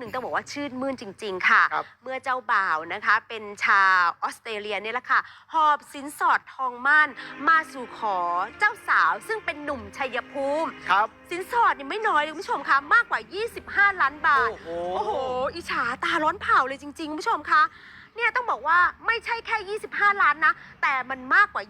หนึ่งต้องบอกว่าชื่นมื่นจริง ๆ ค่ะ ครับ เมื่อเจ้าบ่าวนะคะ เป็นชาวออสเตรเลียเนี่ยแหละค่ะ หอบสินสอดทองมั่น มาสู่ขอเจ้าสาวซึ่งเป็นหนุ่มชัยภูมิ ครับ สินสอดเนี่ยไม่น้อยเลยคุณผู้ชมคะมากกว่า 25 ล้านบาท โอ้โหโอ้โหอิจฉาตาร้อนเผาเลยจริงๆคุณผู้ชมคะ เนี่ยต้องบอกว่าไม่ใช่แค่ 25 ล้านนะ แต่มันมากกว่า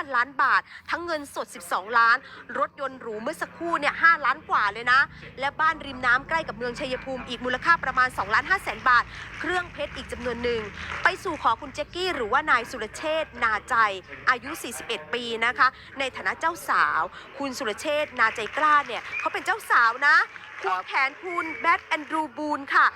25 ล้านบาท ทั้งเงินสด 12 ล้าน รถยนต์หรูเมื่อสักครู่เนี่ย 5 ล้านกว่าเลยนะ และบ้านริมน้ำใกล้กับเมืองชัยภูมิอีกมูลค่าประมาณ2ล้าน5แสนบาท เครื่องเพชรอีกจำนวนหนึ่ง ไปสู่ขอคุณแจ็คกี้หรือว่านายสุรเชษฐ์นาใจอายุ 41 ปีนะคะ ในฐานะเจ้าสาว คุณสุรเชษฐ์นาใจกล้าเนี่ยเขาเป็นเจ้าสาวนะควงแขนคุณแบทแอนดรูบูนค่ะ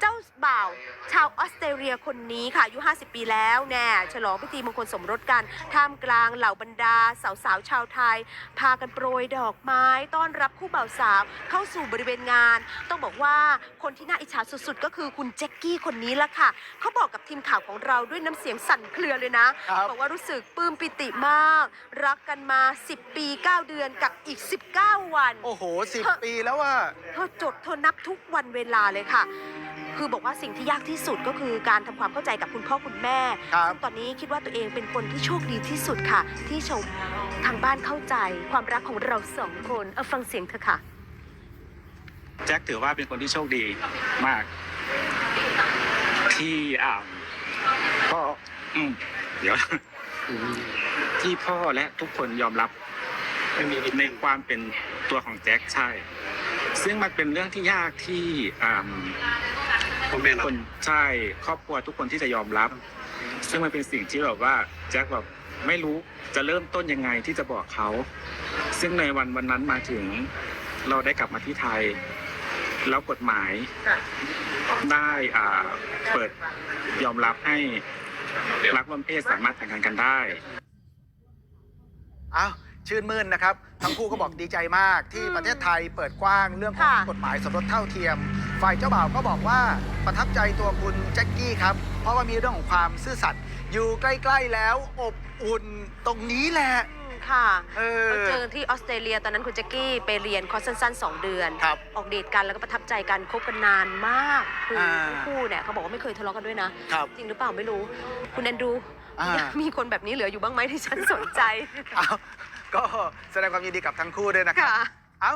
เจ้าบ่าว ชาวออสเตรเลียคนนี้ค่ะอายุ 50 ปีแล้วแน่ฉลองพิธีมงคลสมรสกันท่ามกลางเหล่าบรรดา สาวๆชาวไทย พากันโปรยดอกไม้ ต้อนรับคู่บ่าวสาวเข้าสู่บริเวณงาน ต้องบอกว่าคนที่น่าอิจฉาสุดๆ ก็คือคุณแจ็คกี้คนนี้ละค่ะเขาบอกกับทีมข่าวของเราด้วยน้ำเสียงสั่นเครือเลยนะ ครับ บอกว่ารู้สึกปลื้มปิติมาก รักกันมา 10 ปี 9 เดือนกับอีก 19 วัน โอ้โหสิบปีแล้วว่า เธอจดเธอนับทุกวันเวลาเลยค่ะ คือบอกว่าสิ่งที่ยากที่สุดก็คือการทำความเข้าใจกับคุณพ่อคุณแม่ครับซึ่งตอนนี้คิดว่าตัวเองเป็นคนที่โชคดีที่สุดค่ะ ที่ชมทางบ้านเข้าใจความรักของเราสองคนเอาฟังเสียงเธอค่ะแจ็คถือว่าเป็นคนที่โชคดีมาก ที่อ่าพ่ออืมเดี๋ยวที่พ่อและทุกคนยอมรับในความเป็นตัวของแจ็คใช่ ซึ่งมันเป็นเรื่องที่ยากที่ อ่าคนใช่ครอบครัวทุกคนที่จะยอมรับ ซึ่งมันเป็นสิ่งที่แบบว่าแจ็คแบบไม่รู้จะเริ่มต้นยังไงที่จะบอกเขา ซึ่งในวันวันนั้นมาถึงเราได้กลับมาที่ไทย แล้วกฎหมายได้อ่าเปิดยอมรับให้รักร่วมเพศสามารถแต่งงานกันได้ อ้าวชื่นมื่นนะครับ ทั้งคู่ก็บอกดีใจมากที่ประเทศไทยเปิดกว้างเรื่องของค่ะ กฎหมายสมรสเท่าเทียม ฝ่ายเจ้าบ่าวก็บอกว่าประทับใจตัวคุณแจ็คกี้ครับ เพราะว่ามีเรื่องของความซื่อสัตย์อยู่ใกล้ ๆ แล้วอบอุ่นตรงนี้แหละ อืมค่ะเออ เราเจอที่ออสเตรเลียตอนนั้นคุณแจ็คกี้ไปเรียนคอร์สสั้นๆ 2 เดือน ครับ ออกเดทกันแล้วก็ประทับใจกันคบกันนานมากคืออ่าทั้งคู่เนี่ยเขาบอกว่าไม่เคยทะเลาะกันด้วยนะ ครับ จริงหรือเปล่าไม่รู้ คุณแอนดรูอ่า มีคนแบบนี้เหลืออยู่บ้างไหมที่ฉันสนใจอ้าวก็แสดงความยินดีกับทั้งคู่ด้วยนะครับค่ะ เอ้า